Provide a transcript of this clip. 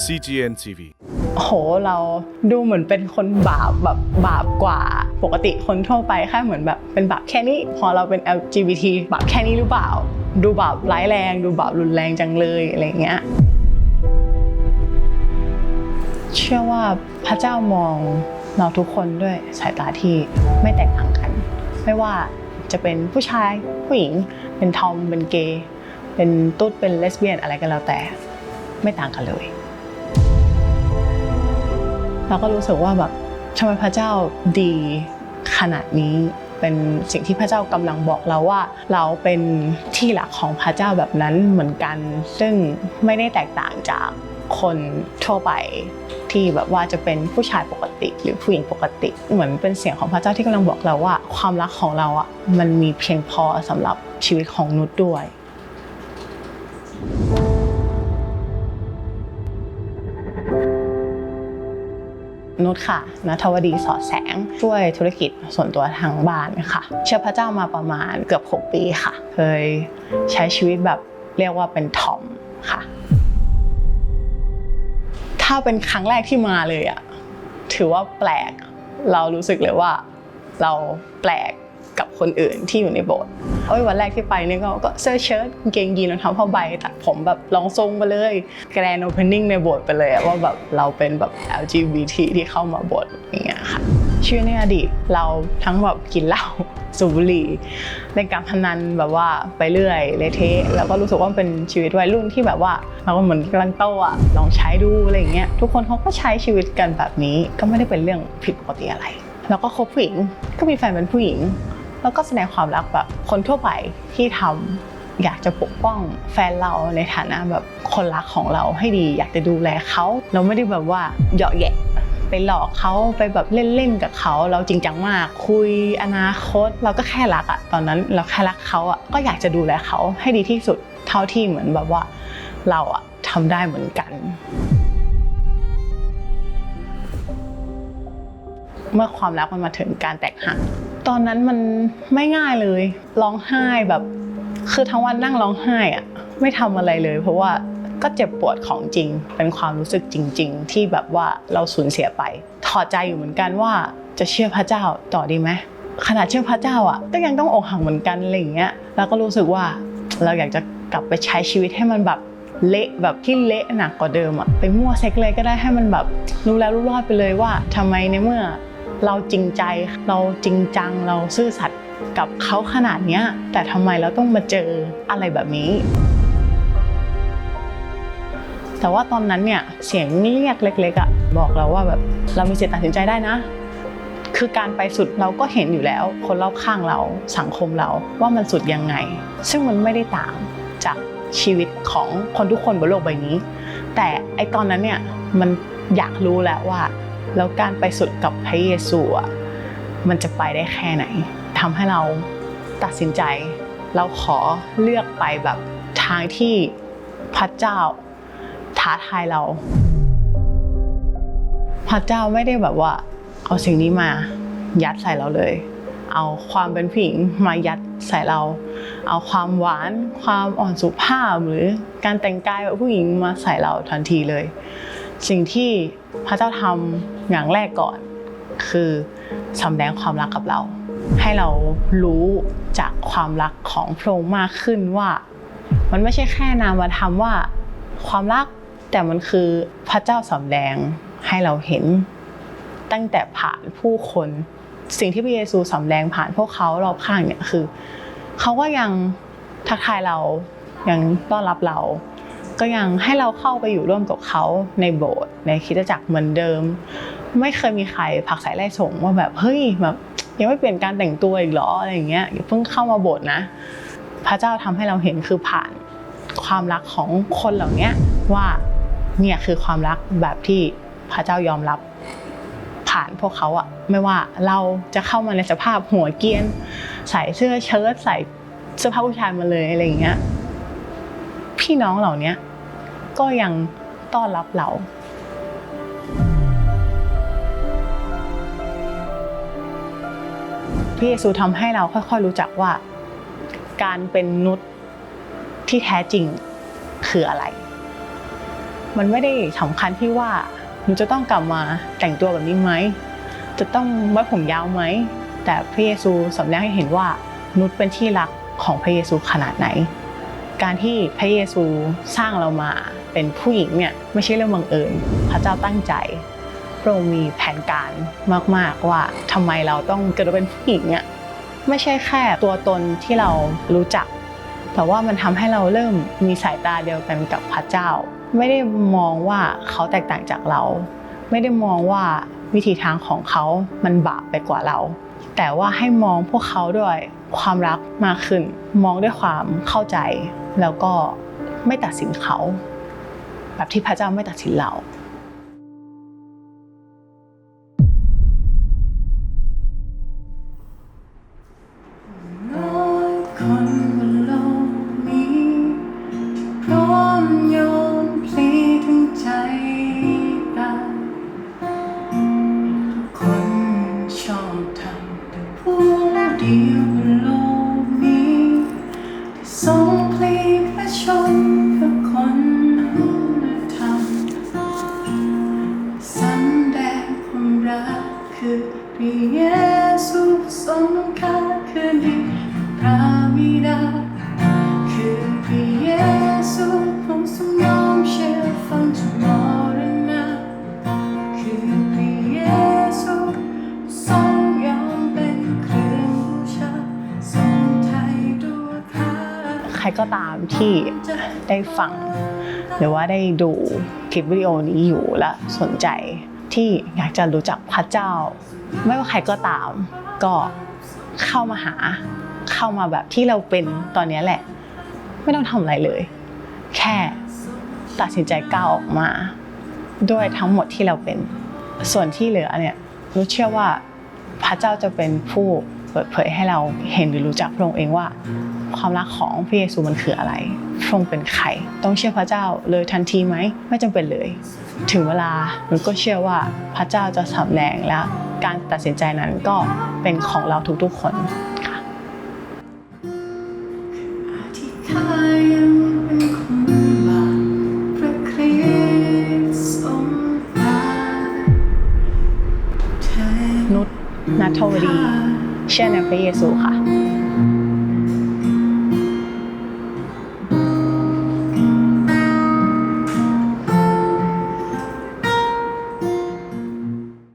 CGN TV โหเราดูเหมือนเป็นคนบาปแบบบาปกว่าปกติคนทั่วไปแค่เหมือนแบบเป็นบาปแค่นี้ พอเราเป็น LGBT บาปแค่นี้หรือเปล่า ดูบาปร้ายแรง ดูบาปรุนแรงจังเลยอะไรเงี้ยเชื่อว่าพระเจ้ามองเราทุกคนด้วยสายตาที่ไม่แตกต่างกัน ไม่ว่าจะเป็นผู้ชายผู้หญิง เป็นทอมเป็นเกย์เป็นตุ๊ดเป็นเลสเบี้ยนอะไรก็แล้วแต่ ไม่ต่างกันเลย เราก็รู้สึกว่าแบบทำไมพระเจ้าดีขนาดนี้เป็นสิ่งที่พระเจ้ากำลังบอกเราว่า เราเป็นที่รักของพระเจ้าแบบนั้นเหมือนกัน ซึ่งไม่ได้แตกต่างจากคนทั่วไปที่แบบว่าจะเป็นผู้ชายปกติหรือผู้หญิงปกติ เหมือนเป็นเสียงของพระเจ้าที่กำลังบอกเราว่า ความรักของเราอะมันมีเพียงพอสำหรับชีวิตของนุชด้วย นุชค่ะนัทวดีสอดแสง ช่วยธุรกิจส่วนตัวทางบ้านค่ะเชื่อพระเจ้ามาประมาณเกือบ 6 ปีค่ะ เคยใช้ชีวิตแบบเรียกว่าเป็นทอมค่ะ ถ้าเป็นครั้งแรกที่มาเลยอะถือว่าแปลก เรารู้สึกเลยว่าเราแปลก กับคนอื่นที่อยู่ในโบสถ์เอ้ยวันแรกที่ไปเนี่ก็ก็เสื้อเชิ้ตกางเกงยีนรองเท้าผ้าใบตัดผมแบบลองทรงไปเลยแกรนโอเพนนิ่งในโบสถ์ไปเลยว่าแบบเราเป็นแบบ LGBT ที่เข้ามาโบสถ์อย่างเงี้ยค่ะชีวิตในอดีตเราทั้งแบบกินเหล้าสูบบุหรี่เล่นการพนันแบบว่าไปเรื่อยเละเทะแล้วก็รู้สึกว่าเป็นชีวิตวัยรุ่นที่แบบว่าเราก็เหมือนกำลังโตอะลองใช้ดูอะไรอย่างเงี้ยทุกคนเขาก็ใช้ชีวิตกันแบบนี้ก็ไม่ได้เป็นเรื่องผิดปกติอะไร แล้วก็คบผู้หญิงก็มีแฟนเป็นผู้หญิง แล้วก็แสดงความรักแบบคนทั่วไปที่ทำอยากจะปกป้องแฟนเราในฐานะแบบคนรักของเราให้ดี อยากจะดูแลเขาเราไม่ได้แบบว่าเหยาะแยะไปหลอกเขาไปแบบเล่นๆกับเขา เราจริงจังมาก คุยอนาคต เราก็แค่รักอะตอนนั้นเราแค่รักเขาอะก็อยากจะดูแลเขาให้ดีที่สุดเท่าที่เหมือนแบบว่า เราอะทำได้เหมือนกัน เมื่อความรักมันมาถึงการแตกหัก ตอนนั้นมันไม่ง่ายเลยร้องไห้แบบ คือทั้งวันนั่งร้องไห้อะไม่ทำอะไรเลย เพราะว่าก็เจ็บปวดของจริง เป็นความรู้สึกจริง ๆ ที่แบบว่าเราสูญเสียไปถอดใจอยู่เหมือนกันว่าจะเชื่อพระเจ้าต่อดีไหมขนาดเชื่อพระเจ้าอะก็ยังต้องอกหักเหมือนกันอะไรอย่างเงี้ยแล้วก็รู้สึกว่าเราอยากจะกลับไปใช้ชีวิตให้มันแบบเละแบบที่เละหนักกว่าเดิมอะไปมั่วเซ็กเลยก็ได้ให้มันแบบรู้แล้วรู้รอดไปเลยว่าทำไมในเมื่อ เราจริงใจเราจริงจังเราซื่อสัตย์กับเขาขนาดเนี้ย แต่ทำไมเราต้องมาเจออะไรแบบนี้ แต่ว่าตอนนั้นเนี่ยเสียงเรียกเล็กๆอะบอกเราว่าแบบเรามีสิทธิ์ตัดสินใจได้นะ คือการไปสุดเราก็เห็นอยู่แล้ว คนรอบข้างเราสังคมเราว่ามันสุดยังไง ซึ่งมันไม่ได้ต่างจากชีวิตของคนทุกคนบนโลกใบนี้ แต่ไอตอนนั้นเนี่ยมันอยากรู้แล้วว่า แล้วการไปสุดกับพระเยซูอะมันจะไปได้แค่ไหนทำให้เราตัดสินใจ เราขอเลือกไปแบบทางที่พระเจ้าท้าทายเรา พระเจ้าไม่ได้แบบว่า เอาสิ่งนี้มายัดใส่เราเลย เอาความเป็นผู้หญิงมายัดใส่เรา เอาความหวาน ความอ่อนสุภาพหรือการแต่งกายแบบผู้หญิงมาใส่เราทันทีเลย สิ่งที่พระเจ้าทำอย่างแรกก่อน คือสำแดงความรักกับเรา ให้เรารู้จากความรักของพระองค์มากขึ้นว่า มันไม่ใช่แค่นามธรรมว่า ความรักแต่มันคือพระเจ้าสำแดงให้เราเห็น ตั้งแต่ผ่านผู้คน สิ่งที่พระเยซูสำแดงผ่านพวกเขารอบข้างเนี่ยคือเขาก็ยังทักทายเรายังต้อนรับเรา ก็ยังให้เราเข้าไปอยู่ร่วมกับเขาในโบสถ์ในคริสตจักรเหมือนเดิม ไม่เคยมีใครผักสายไล่ส่งว่าแบบเฮ้ยแบบยังไม่เปลี่ยนการแต่งตัวอีกเหรออะไรอย่างเงี้ยเพิ่งเข้ามาโบสถ์นะ พระเจ้าทำให้เราเห็นคือผ่านความรักของคนเหล่านี้ว่าเนี่ยคือความรักแบบที่พระเจ้ายอมรับผ่านพวกเขาอะไม่ว่าเราจะเข้ามาในสภาพหัวเกียน ใส่เสื้อเชิ้ตใส่เสื้อผ้าผู้ชายมาเลยอะไรอย่างเงี้ย พี่น้องเหล่านี้ก็ยังต้อนรับเราพระเยซูทำให้เราค่อยๆรู้จักว่า การเป็นนุษย์ที่แท้จริงคืออะไร มันไม่ได้สำคัญที่ว่าหนูจะต้องกลับมาแต่งตัวแบบนี้ไหม จะต้องไว้ผมยาวไหม แต่พระเยซูสำแดงให้เห็นว่านุชเป็นที่รักของพระเยซูขนาดไหน การที่พระเยซูสร้างเรามาเป็นผู้หญิงเนี่ยไม่ใช่เรื่องบังเอิญ พระเจ้าตั้งใจพระองค์มีแผนการมาก ๆ ว่าทำไมเราต้องเกิดเป็นผู้หญิงเนี่ยไม่ใช่แค่ตัวตนที่เรารู้จัก แต่ว่ามันทำให้เราเริ่มมีสายตาเดียวกันกับพระเจ้า ไม่ได้มองว่าเขาแตกต่างจากเรา ไม่ได้มองว่าวิธีทางของเขามันบาปไปกว่าเรา แต่ว่าให้มองพวกเขาด้วยความรักมากขึ้น มองด้วยความเข้าใจ แล้วก็ไม่ตัดสินเขา แบบที่พระเจ้าไม่ตัดสินเรา เดียวบนโลกนี้ที่ทรงพลีพระชนเพื่อคนทำสำแดงความรักคือพระเยซูทรงค่าคืนนี้ ก็ตามที่ได้ฟัง หรือว่าได้ดูคลิปวิดีโอนี้อยู่และสนใจที่อยากจะรู้จักพระเจ้า ไม่ว่าใครก็ตาม ก็เข้ามาหาเข้ามาแบบที่เราเป็นตอนนี้แหละ ไม่ต้องทำอะไรเลย แค่ตัดสินใจก้าวออกมา ด้วยทั้งหมดที่เราเป็นส่วนที่เหลือเนี่ยรู้เชื่อว่าพระเจ้าจะเป็นผู้เปิดเผยให้เราเห็นหรือรู้จักพระองค์เองว่า ความรักของพระเยซูมันคืออะไรพระองค์เป็นใคร ต้องเชื่อพระเจ้าเลยทันทีไหม ไม่จำเป็นเลย ถึงเวลาหนูก็เชื่อว่าพระเจ้าจะสำแดงและการตัดสินใจนั้นก็เป็นของเราทุกๆคนค่ะที่ข้ายังเป็นคนบาปพระคริสต์ทรงตายแทนนุชนัทวดี เชื่อในพระเยซูค่ะข